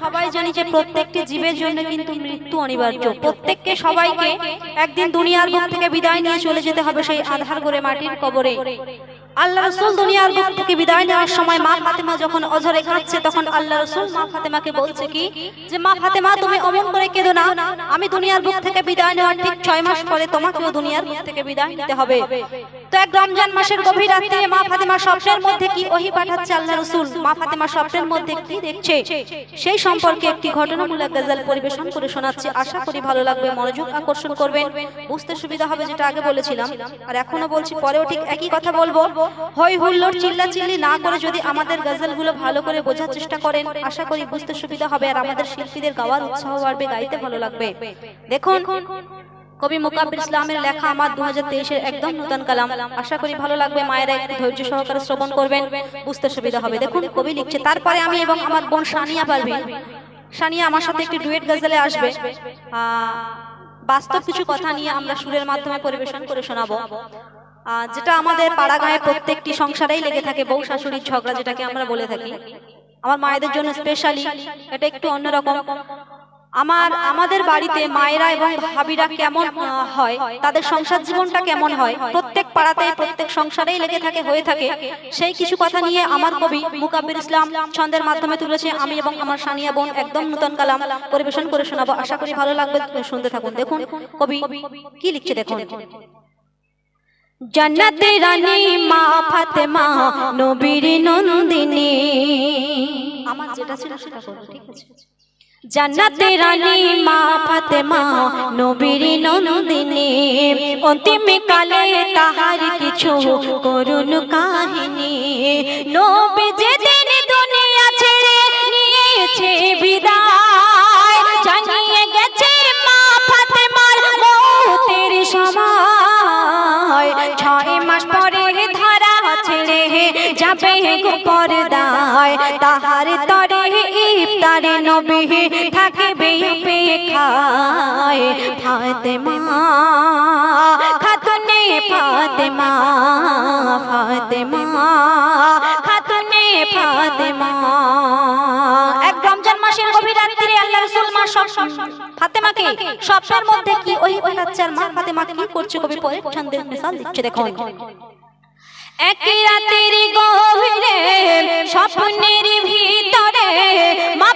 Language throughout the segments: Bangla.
সবাই জানি যে প্রত্যেকটি জীবের জন্য কিন্তু মৃত্যু অনিবার্য। প্রত্যেককে সবাইকে একদিন দুনিয়ার বুক থেকে বিদায় নিয়ে চলে যেতে হবে সেই আধার করে মাটির কবরে। আল্লাহ রসুল দুনিয়ার বুক থেকে বিদায় নেওয়ার সময় মা ফাতেমা যখন অঝরে কাঁদছে, তখন আল্লাহ রসুল মা ফাতেমাকে বলছে কি, যে মা ফাতেমা, তুমি অমন করে কেঁদো না, আমি দুনিয়ার বুক থেকে বিদায় নেওয়ার ঠিক ছয় মাস পরে তোমাকেও দুনিয়ার বুক থেকে বিদায় নিতে হবে। তো এক রমজান মাসের গভীর রাত্রে মা ফাতেমা স্বপ্নের মধ্যে কি ওহি পাঠাচ্ছে আল্লাহ রসুল? মা ফাতেমা স্বপ্নের মধ্যে কি দেখছে? সেই সম্পর্কে একটি ঘটনামূলক গজল পরিবেশন করে শোনাচ্ছি। আশা করি ভালো লাগবে, মনোযোগ আকর্ষণ করবেন। বুঝতে সুবিধা হবে যেটা আগে বলেছিলাম। আর এখনও বলছি, পরেও ঠিক একই কথা বলব। হই হুল্লোড় চিল্লা চিল্লি না করে যদি আমাদের গজলগুলো ভালো করে বোঝার চেষ্টা করেন, আশা করি বুঝতে সুবিধা হবে। আর আমাদের শিল্পীদের গাওয়ার উৎসাহ বাড়বে, গাইতে ভালো লাগবে। দেখুন কবি মুকাব্বির ইসলামের লেখা আমার দু হাজার তেইশের একদম নতুন কালাম। আশা করি ভালো লাগবে, মায়েরা একটু ধৈর্য সহকারে শ্রবণ করবেন। বুঝতে সুবিধা হবে। দেখুন, কবি লিখছে, তারপরে আমি এবং আমার বোন সানিয়া পারবেন সানিয়া আমার সাথে একটি ডুয়েট গজলে আসবে। বাস্তব কিছু কথা নিয়ে আমরা সুরের মাধ্যমে পরিবেশন করে শোনাবো। যেটা আমাদের পাড়া গাঁয়ে প্রত্যেকটি সংসারেই লেগে থাকে, বউ শাশুড়ির ঝগড়া যেটাকে আমরা বলে থাকি। আমার মায়েদের জন্য স্পেশালি এটা একটু অন্যরকম। আমার, আমাদের বাড়িতে মায়েরা এবং ভাবিরা কেমন হয়? তাদের সংসার জীবনটা কেমন হয়? প্রত্যেক পাড়াতে প্রত্যেক সংসারেই লেগে থাকে, হয়ে থাকে। সেই কিছু কথা নিয়ে আমার কবি মুকাব্বির ইসলাম ছন্দের মাধ্যমে তুলেছে। আমি এবং আমার সানিয়া বোন একদম নতুন কালাম পরিবেশন করে শোনাবো। আশা করি ভালো লাগবে। শুনতে থাকুন। দেখুন, কবি কি লিখছে দেখুন। জান্নাতে রানী মা ফাতেমা, নবীর নন্দিনী। আমার যেটা ছিল সেটা ঠিক আছে? জান্নাতে রানী মা ফাতেমা, নবীর নন্দিনী। অন্তিম কালে তাহার কিছু করুণ কাহিনী। নবী যেদিন দুনিয়া ছেড়ে নিয়েছে বিদায়, জানিয়ে গেছে মা ফাতেমার মৌতের সময়। ছয় মাস পরে ধরা ছেড়ে যাবে গোপর নবী থাকবে অপেক্ষায় ফাতেমা, খাতুনে ফাতেমা ফাতেমা, খাতুনে ফাতেমা। এক রমজান গভীর রাত্রিরে আল্লাহ রাসূল মা সব ফাতেমাকে স্বপ্নের মধ্যে কি ওই আর মা ফাতেমা কি করছে কবি পরে ছন্দের মিসাল দিচ্ছে দেখুন। এক রাতের গভীরে স্বপ্নের ভিতরে মা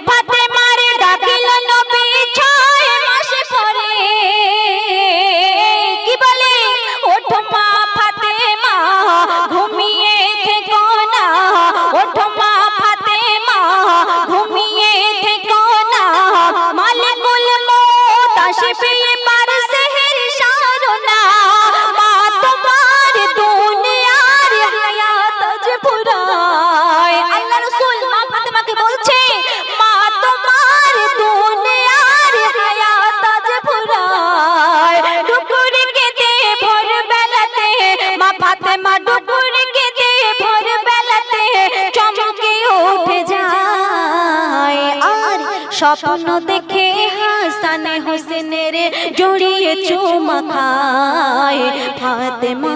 স্বপ্ন দেখে হাসানে হোসেনের জড়িয়ে চুমা খায় ফাতেমা।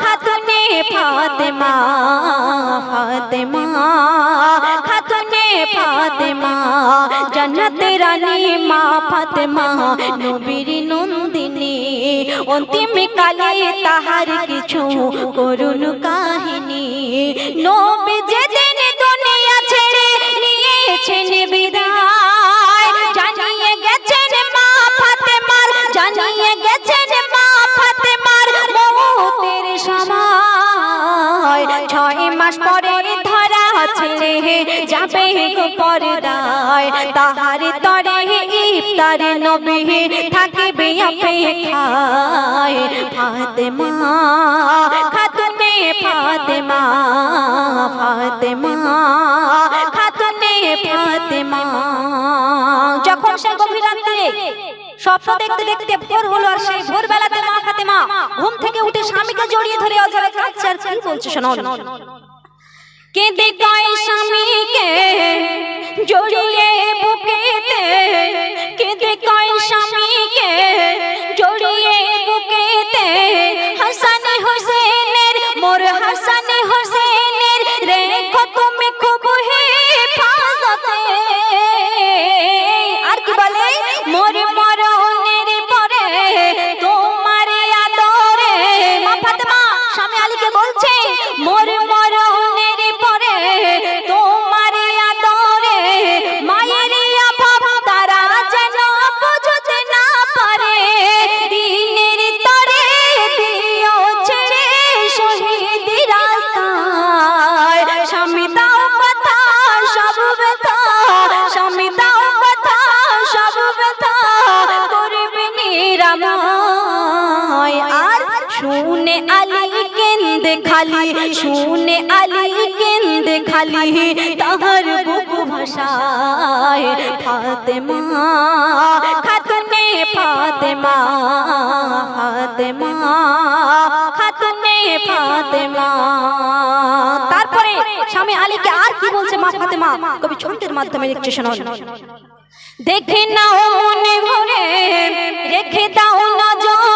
খাতুনে ফাতেমা ফাতেমা। খাতুনে ফাতেমা, জান্নাত রানী মা ফাতেমা, নবীর নন্দিনী। অন্তিম কালে তাহার কিছু করুণ কাহিনী। নবী যেদিন দুনিয়া ছেড়ে নিয়েছেন বিদায় ছেড়ে যাবে পর্দায়। তাহার তরে ইফতার নবী থাকবে অপেক্ষায়। ফাতেমা, খাতুনে ফাতেমা ফাতেমা, খাতুনে ফাতেমা। যখন সে গভীর রাত্রে স্বপ্ন দেখতে দেখতে ভোর হলো আর সেই ভোর বেলাতে মা ফাতেমা ঘুম থেকে উঠে স্বামীকে জড়িয়ে ধরে অজরে কাঁদছে আর কি বলছে শোনো? কেঁদে কয় স্বামীকে জড়িয়ে বুকেতে। কেঁদে কয় স্বামীকে আর শুনে আলী কেন্দ খালি, শুনে আলী কেন্দ খালি, তাহার বুক ভাষায় ফাতেমা। খাতুনে ফাতে মা খাতুনে ফাতেমা। তারপরে স্বামী আলীকে আর কি বলছে মা ফাতেমা? কবি ছোটদের মাধ্যমে লিখছে শোনা। দেখে নাও মনে ভরে রেখে দাও নজরে।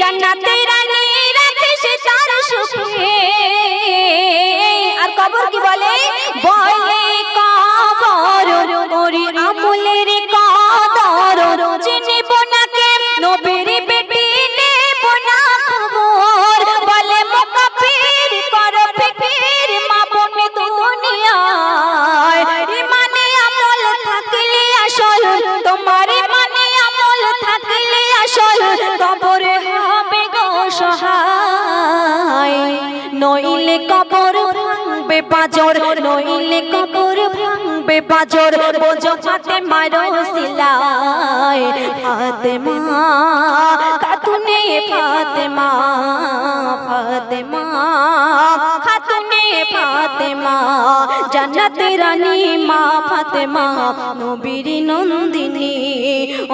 জান্নাতে রানী রাখিস তার সুখে। আর কবর কি বলে? বলে নইলে ভাঙবে বাজর, নইলে কবর ভাঙবে বাজর। বোঝো হাতে মারো সিলাই ফাতেমা, খাতুনে ফাতেমা ফাতেমা জান্নাত রানী মা নবীর নন্দিনী।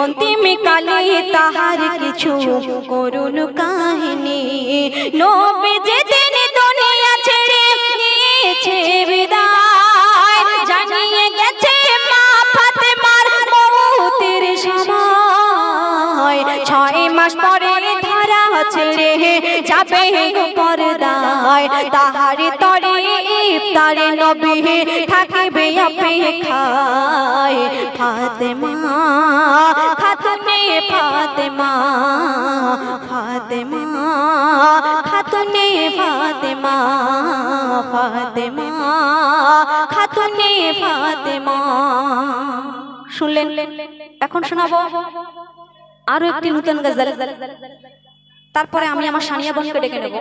অন্তিম কালে তাহার কিছু কাহিনী। নবী যেদিন পরে ধারা ছেড়ে যাবে পর্দায় তাহার তরে ইফতারে নবী থাকিবে অপেক্ষায়। ফাতেমা, খাতুনে ফাতেমা ফাতেমা, খাতুনে ফাতেমা ফাতেমা, খাতুনে ফাতেমা। শুনলেন? এখন শোনাবো? আরও একটি নতুন গজল। তারপরে আমি আমার সানিয়া বোনকে ডেকে নেব।